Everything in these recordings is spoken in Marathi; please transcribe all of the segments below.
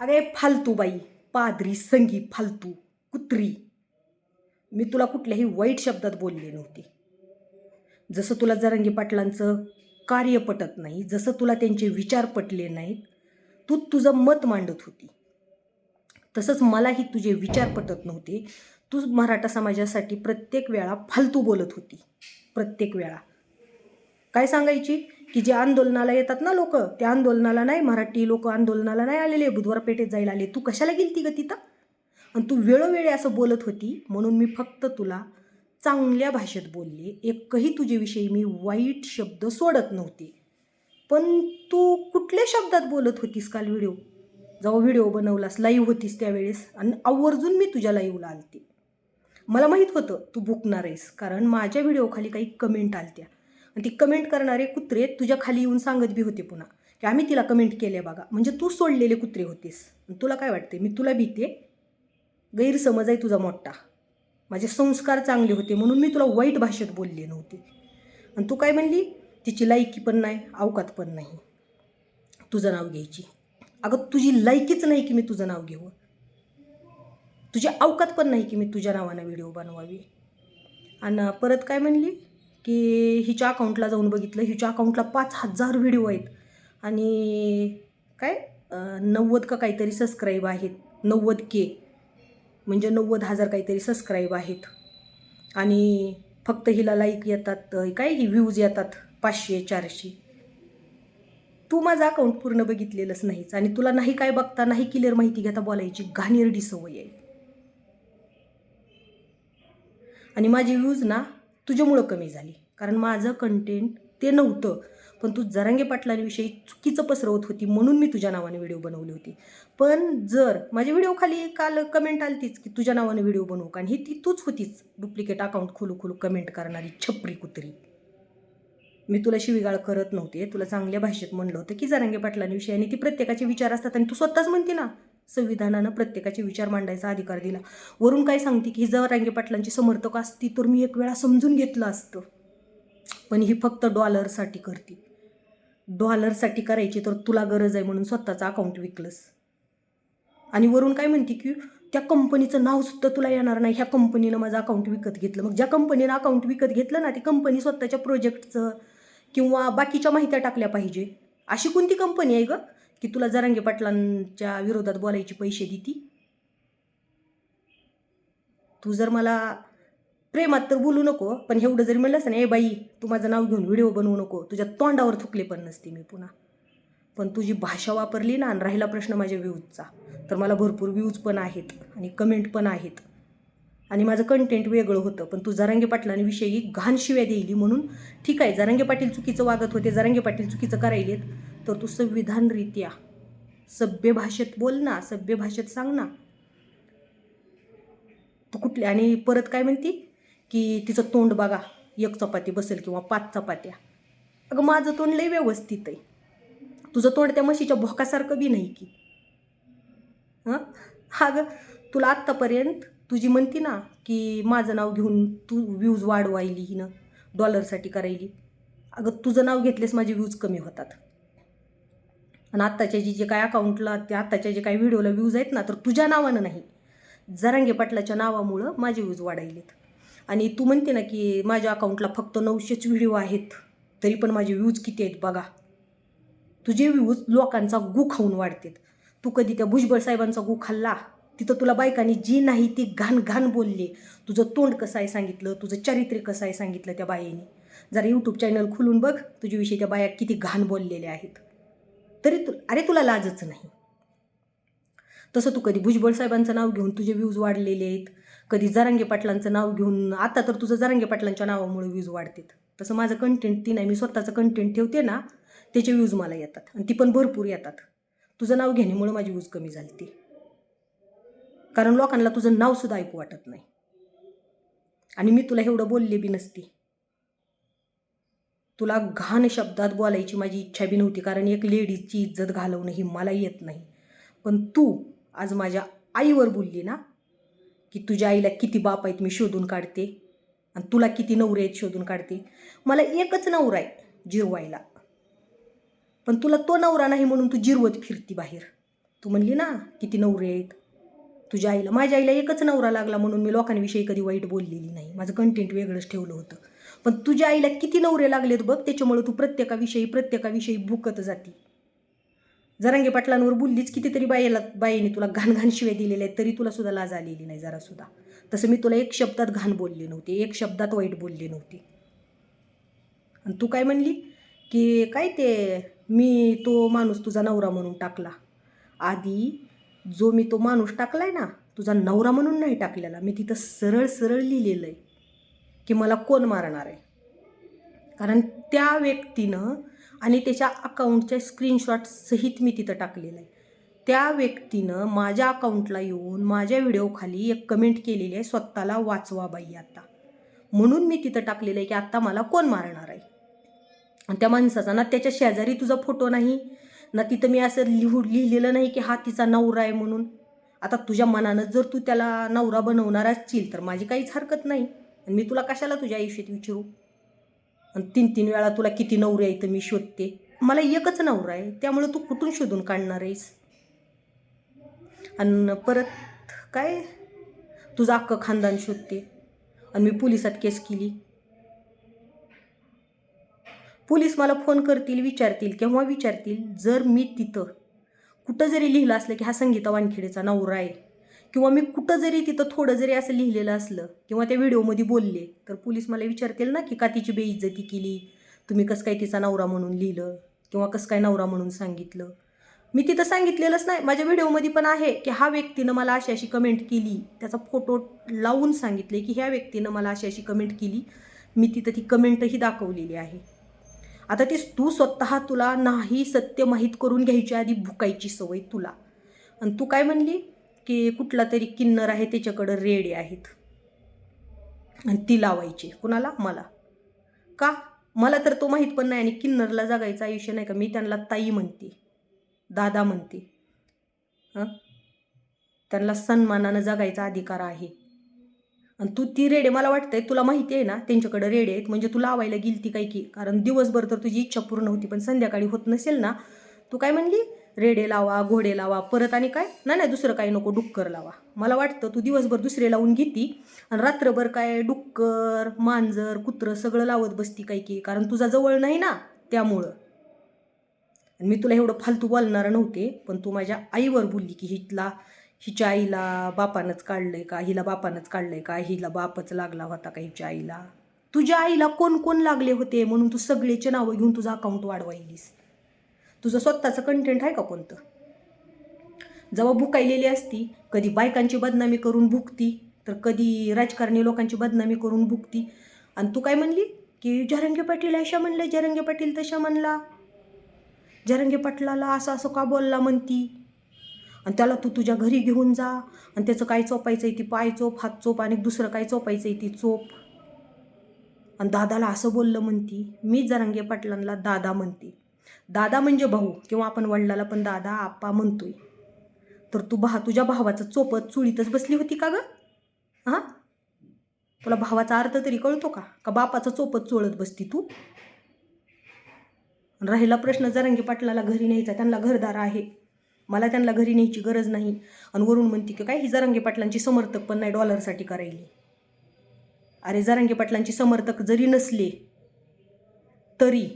अरे फालतू बाई पादरी संगी फालतू कुत्री. मी तुला कुठल्याही वाईट शब्दात बोलले नव्हते. जसं तुला जरंगी पाटलांचं कार्य पटत नाही जसं तुला त्यांचे विचार पटले नाहीत तू तुझं मत मांडत होती. तसंच मलाही तुझे विचार पटत नव्हते. तू मराठा समाजासाठी प्रत्येक वेळा फालतू बोलत होती. प्रत्येक वेळा. काय सांगायची? की जे आंदोलनाला येतात ना लोक त्या आंदोलनाला नाही मराठी लोक आंदोलनाला नाही आलेले बुधवार पेठेत जायला आले. तू कशाला गेलती ग तिथं? आणि तू वेळोवेळी असं बोलत होती म्हणून मी फक्त तुला चांगल्या भाषेत बोलले. एकही तुझ्याविषयी मी वाईट शब्द सोडत नव्हते. पण तू कुठल्या शब्दात बोलत होतीस काल व्हिडिओ? जेव्हा व्हिडिओ बनवलास लाईव्ह होतीस त्यावेळेस आणि आवर्जून मी तुझ्या लाईव्हला आलते. मला माहीत होतं तू भुकणार आहेस कारण माझ्या व्हिडिओखाली काही कमेंट आलत्या. आणि ती कमेंट करणारे कुत्रे तुझ्या खाली येऊन सांगत बी होते पुन्हा. की आम्ही तिला कमेंट केले बघा. म्हणजे तू सोडलेले कुत्रे होतेस. तुला काय वाटते मी तुला भीते. गैरसमज आहे तुझा मोठा. माझे संस्कार चांगले होते म्हणून मी तुला वाईट भाषेत बोलले नव्हते. आणि तू काय म्हणली? तिची लायकी पण नाही अवकात पण नाही. तुझं नाव घ्यायची. अगं तुझी लायकीच नाही की मी तुझं नाव घेऊ. तुझी अवकात पण नाही की मी तुझ्या नावानं व्हिडिओ बनवावी. आणि परत काय म्हणली? की हिच्या अकाउंटला जाऊन बघितलं. हिच्या अकाउंटला पाच हजार व्हिडिओ आहेत. आणि काय? नव्वद का काहीतरी सबस्क्राईब आहेत. नव्वद के म्हणजे नव्वद हजार काहीतरी सबस्क्राईब आहेत. आणि फक्त हिला लाईक येतात. काय? ही व्ह्यूज येतात. पाचशे चारशे. तू माझं अकाउंट पूर्ण बघितलेलंच नाहीच आणि तुला नाही काय बघता नाही क्लिअर माहिती घेता बोलायची घाणेरडी सवय आहे. आणि माझी व्ह्यूज ना तुझ्यामुळं कमी झाली. कारण माझं कंटेंट ते नव्हतं. पण तू जरांगे पाटलांविषयी चुकीचं पसरवत होती म्हणून मी तुझ्या नावाने व्हिडिओ बनवली होती. पण जर माझ्या व्हिडिओ खाली काल कमेंट आलतीच की तुझ्या नावाने व्हिडिओ बनवू कारण ही ती तूच होतीच डुप्लिकेट अकाउंट खोलू खोलू कमेंट करणारी छपरी कुत्री. मी तुला शिवीगाळ करत नव्हते. तुला चांगल्या भाषेत म्हणलं होतं की जरांगे पाटलांविषयी आणि ती प्रत्येकाचे विचार असतात आणि तू स्वतःच म्हणते ना. संविधानानं प्रत्येकाचे विचार मांडायचा अधिकार दिला. वरून काय सांगते की जर जरांगे पाटलांची समर्थक असती तर मी एक वेळा समजून घेतलं असतं. पण ही फक्त डॉलरसाठी करते. डॉलरसाठी करायची तर तुला गरज आहे म्हणून स्वतःचा अकाउंट विकलंस. आणि वरून काय म्हणते की त्या कंपनीचं नावसुद्धा तुला येणार नाही. ह्या कंपनीनं माझं अकाउंट विकत घेतलं. मग ज्या कंपनीनं अकाउंट विकत घेतलं ना ती कंपनी स्वतःच्या प्रोजेक्टचं किंवा बाकीच्या माहित्या टाकल्या पाहिजे. अशी कोणती कंपनी आहे गं? की तुला जरांगे पाटलांच्या विरोधात बोलायचे पैसे देती? तू जर मला प्रेमात तर बोलू नको पण एवढं जरी म्हणलंस ना ए बाई तू माझं नाव घेऊन व्हिडिओ बनवू नको तुझ्या तोंडावर थुकले पण नसते मी पुन्हा. पण तुझी भाषा वापरली ना आणि राहिला प्रश्न माझ्या व्ह्यूजचा तर मला भरपूर व्ह्यूज पण आहेत आणि कमेंट पण आहेत. आणि माझं कंटेंट वेगळं होतं पण तू जरांगे पाटलांविषयी घाण शिव्या देईली म्हणून. ठीक आहे जरांगे पाटील चुकीचं वागत होते जरांगे पाटील चुकीचं करायलेत तर तू संविधानरित्या सभ्य भाषेत बोल ना सभ्य भाषेत सांग ना. तू कुठली? आणि परत काय म्हणती? की तिचं तोंड बघा एक चपाती बसेल किंवा पाच चपात्या. अगं माझं तोंड लय व्यवस्थित आहे. तुझं तोंड त्या म्हशीच्या भोकासारखं बी नाही की. हां? अगं तुला आत्तापर्यंत तुझी म्हणती ना की माझं नाव घेऊन तू व्ह्यूज वाढवायली हिनं डॉलरसाठी करायली. अगं तुझं नाव घेतलेस माझे व्ह्यूज कमी होतात. आणि आत्ताच्या जे जे काय अकाउंटला ते आत्ताच्या जे काही व्हिडिओला व्ह्यूज आहेत ना तर तुझ्या नावानं नाही. जरांगे पाटलाच्या नावामुळं माझे व्ह्यूज वाढायलेत. आणि तू म्हणते ना की माझ्या अकाउंटला फक्त नऊशेच व्हिडिओ आहेत तरी पण माझे व्ह्यूज किती आहेत बघा. तुझे व्ह्यूज लोकांचा गु खाऊन वाढतात. तू कधी त्या भुजबळ साहेबांचा गु खाल्ला? तिथं तुला बायकांनी जी नाही ती घाण घाण बोलली. तुझं तोंड कसं आहे सांगितलं? तुझं चारित्र्य कसं आहे सांगितलं त्या बाईने? जरा यूट्यूब चॅनल खोलून बघ. तुझ्याविषयी त्या बाया किती घाण बोललेल्या आहेत. तरी तू अरे तुला लाजच नाही. तसं तू कधी भुजबळ साहेबांचं नाव घेऊन तुझे व्ह्यूज वाढलेले आहेत कधी जरांगे पाटलांचं नाव घेऊन आता तर तुझं जरांगे पाटलांच्या नावामुळे व्ह्यूज वाढतात. तसं माझं कंटेंट ती नाही मी स्वतःचं कंटेंट ठेवते ना त्याचे व्ह्यूज मला येतात आणि ती पण भरपूर येतात. तुझं नाव घेण्यामुळे माझी व्ह्यूज कमी झाली ती. कारण लोकांना तुझं नावसुद्धा ऐकू वाटत नाही. आणि मी तुला एवढं बोलले बी नसती. तुला घाण शब्दात बोलायची माझी इच्छा बी नव्हती कारण एक लेडीजची इज्जत घालवणं ही मला येत नाही. पण तू आज माझ्या आईवर बोलली ना की तुझ्या आईला किती बाप आहेत मी शोधून काढते आणि तुला किती नवरे आहेत शोधून काढते. मला एकच नवरा आहे जिरवायला. पण तुला तो नवरा नाही म्हणून तू जिरवत फिरती बाहेर. तू म्हणली ना किती नवरे आहेत. तुझ्या आईला माझ्या आईला एकच नवरा लागला म्हणून मी लोकांविषयी कधी वाईट बोललेली नाही. माझं कंटेंट वेगळंच ठेवलं होतं. पण तुझ्या आईला किती नवरे लागलेत बघ त्याच्यामुळे तू प्रत्येकाविषयी प्रत्येकाविषयी भुकत जाती. जरांगे पाटलांवर बोललीच कितीतरी बाईला बाईने तुला घाण घाण शिव्या दिलेल्या आहेत तरी तुला सुद्धा लाज आलेली नाही जरासुद्धा तसं मी तुला एक शब्दात घाण बोलली नव्हती एक शब्दात वाईट बोलली नव्हती. आणि तू काय म्हणली? की काय ते मी तो माणूस तुझा नवरा म्हणून टाकला. आधी जो मी तो माणूस टाकलाय ना तुझा नवरा म्हणून नाही टाकलेला. मी तिथं सरळ सरळ लिहिलेलं आहे की मला कोण मारणार आहे? कारण त्या व्यक्तीनं आणि त्याच्या अकाउंटच्या स्क्रीनशॉटसहित मी तिथं टाकलेलं आहे. त्या व्यक्तीनं माझ्या अकाउंटला येऊन माझ्या व्हिडिओखाली एक कमेंट केलेली आहे स्वतःला वाचवा बाई आता. म्हणून मी तिथं टाकलेलं आहे की आत्ता मला कोण मारणार आहे? आणि त्या माणसाचा ना त्याच्या शेजारी तुझा फोटो नाही. ना तिथं मी असं लिहू लिहिलेलं नाही की हा तिचा नवरा आहे म्हणून. आता तुझ्या मनानं जर तू त्याला नवरा बनवणार असशील तर माझी काहीच हरकत नाही. आणि मी तुला कशाला तुझ्या आयुष्यात विचारू? आणि तीन तीन वेळा तुला किती नवरे आहे तर मी शोधते. मला एकच नवरा आहे त्यामुळे तू कुठून शोधून काढणार आहेस? आणि परत काय? तुझं अख्खं खानदान शोधते. आणि मी पोलिसात केस केली. पोलीस मला फोन करतील विचारतील केव्हा विचारतील? जर मी तिथं कुठं जरी लिहिलं असलं की हा संगीता वानखेडेचा नवरा आहे. किंवा मी कुठं जरी तिथं थोडं जरी असं लिहिलेलं असलं किंवा त्या व्हिडिओमध्ये बोलले तर पोलीस मला विचारतील ना की का तिची बेइज्जती केली? तुम्ही कसं काय तिचा नवरा म्हणून लिहिलं? किंवा कसं काय नवरा म्हणून सांगितलं? मी तिथं सांगितलेलंच नाही. माझ्या व्हिडिओमध्ये पण आहे की हा व्यक्तीनं मला अशी अशी कमेंट केली. त्याचा फोटो लावून सांगितले की ह्या व्यक्तीनं मला अशी अशी कमेंट केली. मी तिथं ती कमेंटही दाखवलेली आहे. आता ती तू स्वतः तुला नाही सत्य माहीत करून घ्यायच्या आधी भुकायची सवय तुला. आणि तू काय म्हणली? की कुठला तरी किन्नर आहे त्याच्याकडं रेडे आहेत. आणि ती लावायची. कुणाला? मला. का? मला तर तो माहीत पण नाही आणि किन्नरला जगायचं आयुष्य नाही का? मी त्यांना ताई म्हणते. दादा म्हणते. हां? त्यांना सन्मानानं जगायचा अधिकार आहे. आणि तू ती रेडे मला वाटतंय तुला माहिती आहे ना त्यांच्याकडे रेडे आहेत. म्हणजे तू लावायला गेली ती काय की? कारण दिवसभर तर तुझी इच्छा पूर्ण होती पण संध्याकाळी होत नसेल ना तू काय म्हणली? रेडे लावा घोडे लावा परत आणि काय? नाही नाही दुसरं काही नको डुक्कर लावा. मला वाटतं तू दिवसभर दुसरे लावून घेती आणि रात्रभर काय डुक्कर मांजर कुत्रं सगळं लावत बसती काय की कारण तुझा जवळ नाही ना त्यामुळं. आणि मी तुला एवढं फालतू बोलणार नव्हते पण तू माझ्या आईवर बोलली की हितला हिच्या आईला बापानंच काढलंय का? हिला बापानंच काढलंय का? हिला बापच लागला होता का हिच्या आईला? तुझ्या आईला कोण कोण लागले होते? म्हणून तू सगळेचे नावं घेऊन तुझं अकाउंट वाढवायलीस. तुझं स्वतःचं कंटेंट आहे का कोणतं? जेव्हा भुकायलेली असती कधी बायकांची बदनामी करून भुकती तर कधी राजकारणी लोकांची बदनामी करून भुकती. आणि तू काय म्हणली? की जरंगे पाटील अशा म्हणले जरंगे पाटील तशा म्हणला. जरंगे पाटलाला असं असं का बोलला म्हणती? आणि त्याला तू तुझ्या घरी घेऊन जा. आणि त्याचं काय चोपायचं आहे ती पाय चोप हात चोप आणि दुसरं काय चोपायचं आहे ती चोप. आणि दादाला असं बोललं म्हणती मी जरांगे पाटलांना दादा म्हणते. दादा म्हणजे भाऊ किंवा आपण वडिलाला पण दादा आप्पा म्हणतोय. तर तू भा तुझ्या भावाचं चोपत चुळीतच बसली होती का ग? हां? तुला भावाचा अर्थ तरी कळतो का? का बापाचं चोपत चोळत बसती तू? राहिला प्रश्न जरांगी पाटलाला घरी न्यायचा त्यांना घरदार आहे. मला त्यांना घरी न्यायची गरज नाही. आणि वरून म्हणते की काय ही जरांगे पाटलांची समर्थक पण नाही डॉलरसाठी करायली. अरे जरांगे पाटलांची समर्थक जरी नसले तरी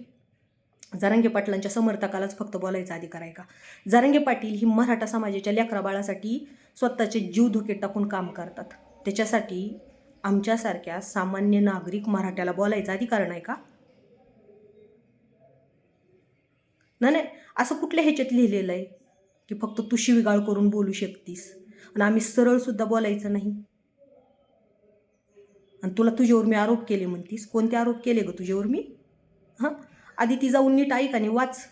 जारंगे पाटलांच्या समर्थकालाच फक्त बोलायचा अधिकार आहे का? जारंगे पाटील ही मराठा समाजाच्या लेकरा बाळासाठी स्वतःचे जीव धोके टाकून काम करतात. त्याच्यासाठी आमच्यासारख्या सामान्य नागरिक मराठ्याला बोलायचा अधिकार नाही का? नाही नाही. असं कुठल्या ह्याच्यात लिहिलेलं आहे की फक्त तू विगाळ करून बोलू शकतीस आणि आम्ही सरळसुद्धा बोलायचं नाही? आणि तुला तुझ्यावर मी आरोप केले म्हणतीस? कोणते आरोप केले ग तुझ्यावर मी? हां? आधी ती जाऊन नीट ऐक आणि वाच.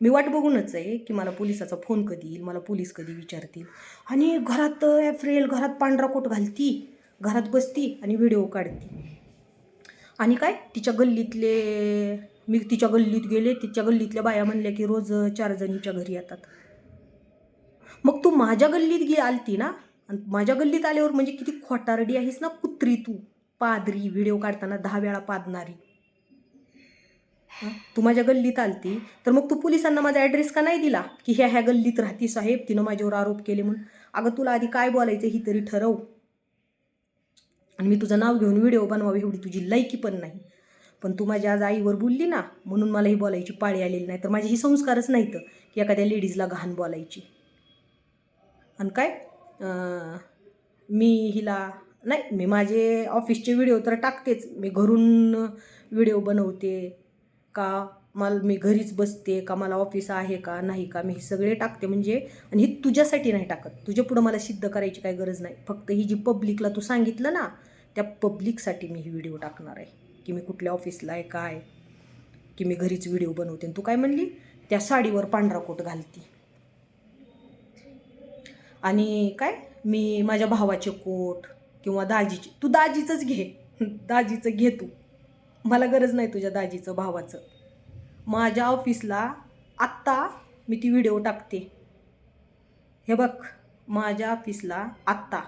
मी वाट बघूनच आहे की मला पोलिसाचा फोन कधी येईल मला पोलीस कधी विचारतील. आणि घरात एफ्रेल घरात पांढरा कोट घालती घरात बसती आणि व्हिडिओ काढती. आणि काय? तिच्या गल्लीतले मी तिच्या गल्लीत गेले तिच्या गल्लीतल्या बाया म्हणल्या की रोज चार जणीच्या घरी येतात. मग तू माझ्या गल्लीत गे आलती ना? आणि माझ्या गल्लीत आल्यावर म्हणजे किती खोटारडी आहेस ना कुत्री तू? पादरी व्हिडिओ काढताना दहा वेळा पादणारी. तू माझ्या गल्लीत आलती तर मग तू पोलिसांना माझा ॲड्रेस का नाही दिला? की ह्या ह्या गल्लीत राहती साहेब तिनं माझ्यावर आरोप केले म्हणून. अगं तुला आधी काय बोलायचं ही तरी ठरव. आणि मी तुझं नाव घेऊन व्हिडिओ बनवावी एवढी तुझी लायकी पण नाही. पण तू माझ्या आज आईवर बोलली ना म्हणून मला ही बोलायची पाळी आलेली नाही. तर माझे ही संस्कारच नाहीत की एखाद्या लेडीजला घाण बोलायची. आणि काय? मी हिला नाही मी माझे ऑफिसचे व्हिडिओ तर टाकतेच. मी घरून व्हिडिओ बनवते का मला मी घरीच बसते का मला ऑफिस आहे का नाही का मी हे सगळे टाकते म्हणजे आणि हे तुझ्यासाठी नाही टाकत. तुझ्या पुढं मला सिद्ध करायची काही गरज नाही. फक्त ही जी पब्लिकला तू सांगितलं ना त्या पब्लिकसाठी मी ही व्हिडिओ टाकणार आहे. की मी कुठल्या ऑफिसला आहे काय? की मी घरीच व्हिडिओ बनवते. आणि तू काय म्हणली? त्या साडीवर पांढरा कोट घालती. आणि काय? मी माझ्या भावाचे कोट किंवा दाजीचे तू दाजीचंच घे. दाजीचं घे तू. मला गरज नाही तुझ्या दाजीचं भावाचं. माझ्या ऑफिसला आत्ता मी ती व्हिडिओ टाकते. हे बघ माझ्या ऑफिसला आत्ता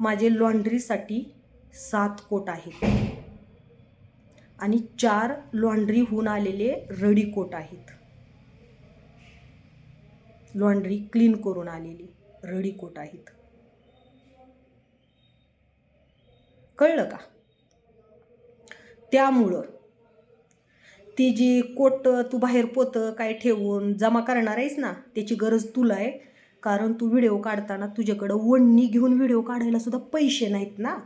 माझे लॉन्ड्रीसाठी सात कोट आहेत. आणि चार लॉन्ड्री होऊन आलेले रडी कोट आहेत. लॉन्ड्री क्लीन करून आलेली रडी कोट आहेत. कळलं का? त्यामुळं ती जी कोट तू बाहेर पोतं काय ठेवून जमा करणार आहेस ना त्याची गरज तुला आहे. कारण तू व्हिडिओ काढताना तुझ्याकडं वणणी घेऊन व्हिडिओ काढायला सुद्धा पैसे नाहीत ना.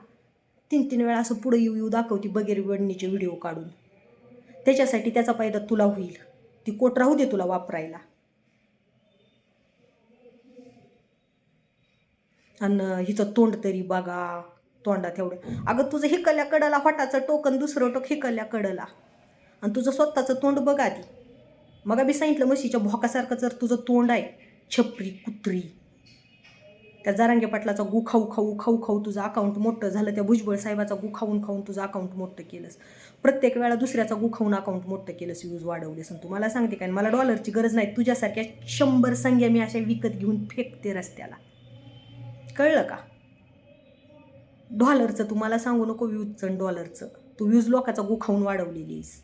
तीन तीन वेळा असं पुढे येऊ येऊ दाखवते बगैर वडणीचे व्हिडिओ काढून. त्याच्यासाठी त्याचा फायदा तुला होईल. ती कोट राहू दे तुला वापरायला. आणि हिचं तोंड तरी बघा. तोंडात एवढं. अगं तुझं हिकल्या कडला होटाचं टोकन दुसरं टोक हिकल्या कडला आणि तुझं स्वतःचं तोंड बघा आधी. मग मी सांगितलं म्हशीच्या भोकासारखं जर तुझं तोंड आहे छपरी कुत्री. त्या जारांगे पाटलाचा गु खाऊ खाऊ खाऊ खाऊ तुझं अकाउंट मोठं झालं त्या भुजबळ साहेबाचा गु खाऊन खाऊन तुझं अकाउंट मोठं केलंस. प्रत्येक वेळा दुसऱ्याचा गु खाऊन अकाउंट मोठं केलंस यूज वाढवलेस. आणि तुम्हाला सांगते काय मला डॉलरची गरज नाही तुझ्यासारख्या शंभर संख्या मी अशा विकत घेऊन फेकते रस्त्याला. कळलं का? डॉलरचं तुम्हाला सांगू नको व्ह्यूजचं डॉलरचं. तू व्यूज लोकाचा गुखावून वाढवलेली आहेस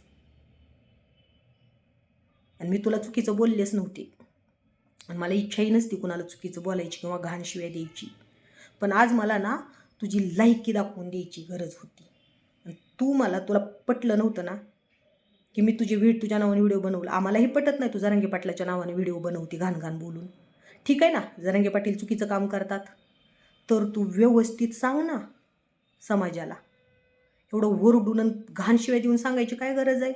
आणि मी तुला चुकीचं बोललेच नव्हते. आणि मला इच्छाही नसती कुणाला चुकीचं बोलायची किंवा घाण शिव्या द्यायची. पण आज मला ना तुझी लायकी दाखवून द्यायची गरज होती. आणि तू मला तुला पटलं नव्हतं ना की मी तुझी व्हिड तुझ्या नावाने व्हिडिओ बनवला. आम्हालाही पटत नाही तू जरांगे पाटलाच्या नावाने व्हिडिओ बनवते घाण घाण बोलून. ठीक आहे ना जरांगे पाटील चुकीचं काम करतात. तर तू व्यवस्थित सांग ना समाजाला. एवढं ओरडून आणि घाण शिवाय देऊन सांगायची काय गरज आहे?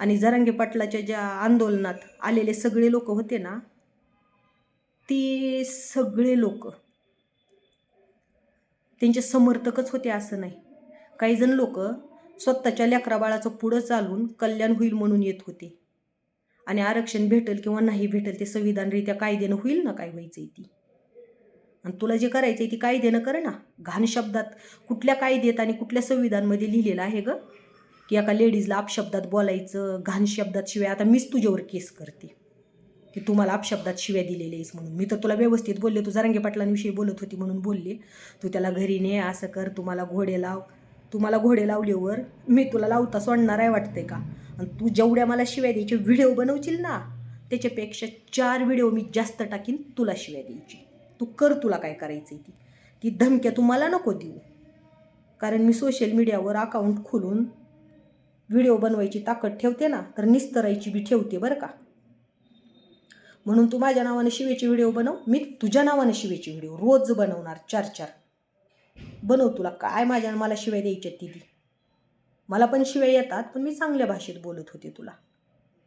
आणि जरांगे पाटलाच्या ज्या आंदोलनात आलेले सगळे लोक होते ना ते सगळे लोक त्यांचे समर्थकच होते असं नाही. काही जण लोक स्वतःच्या लेकराबाळाचं पुढं चालून कल्याण होईल म्हणून येत होते. आणि आरक्षण भेटेल किंवा नाही भेटेल ते संविधानरित्या कायद्यानं होईल ना काय व्हायचं ती? आणि तुला जे करायचं आहे ती कायद्यानं कर ना. घाण शब्दात कुठल्या कायद्यात आणि कुठल्या संविधानमध्ये लिहिलेलं आहे ग? की एका लेडीजला अपशब्दात बोलायचं घाण शब्दात शिवाय. आता मीच तुझ्यावर केस करते. की तू मला अपशब्दात शिव्या दिलेल्या आहेस म्हणून. मी तर तुला व्यवस्थित बोलले तू जरांगे पाटलांविषयी बोलत होती म्हणून बोलले. तू त्याला घरी ने असं कर तू मला घोडे लाव. तू मला घोडे लावल्यावर मी तुला लावता सोडणार आहे वाटते का? आणि तू जेवढ्या मला शिव्या द्यायचे व्हिडिओ बनवशील ना त्याच्यापेक्षा चार व्हिडिओ मी जास्त टाकीन तुला शिव्या द्यायची. तू कर तुला काय करायचं ती. ती धमक्या तू मला नको देऊ. कारण मी सोशल मीडियावर अकाउंट खोलून व्हिडिओ बनवायची ताकद ठेवते ना तर निस्तरायची बी ठेवते बरं का. म्हणून तू माझ्या नावानं शिवेचे व्हिडिओ बनव मी तुझ्या नावानं शिवेचे व्हिडिओ रोज बनवणार चार चार. बनव तुला काय माझ्या मला शिवाय द्यायच्या ती मला पण शिवाय येतात पण मी चांगल्या भाषेत बोलत होते तुला.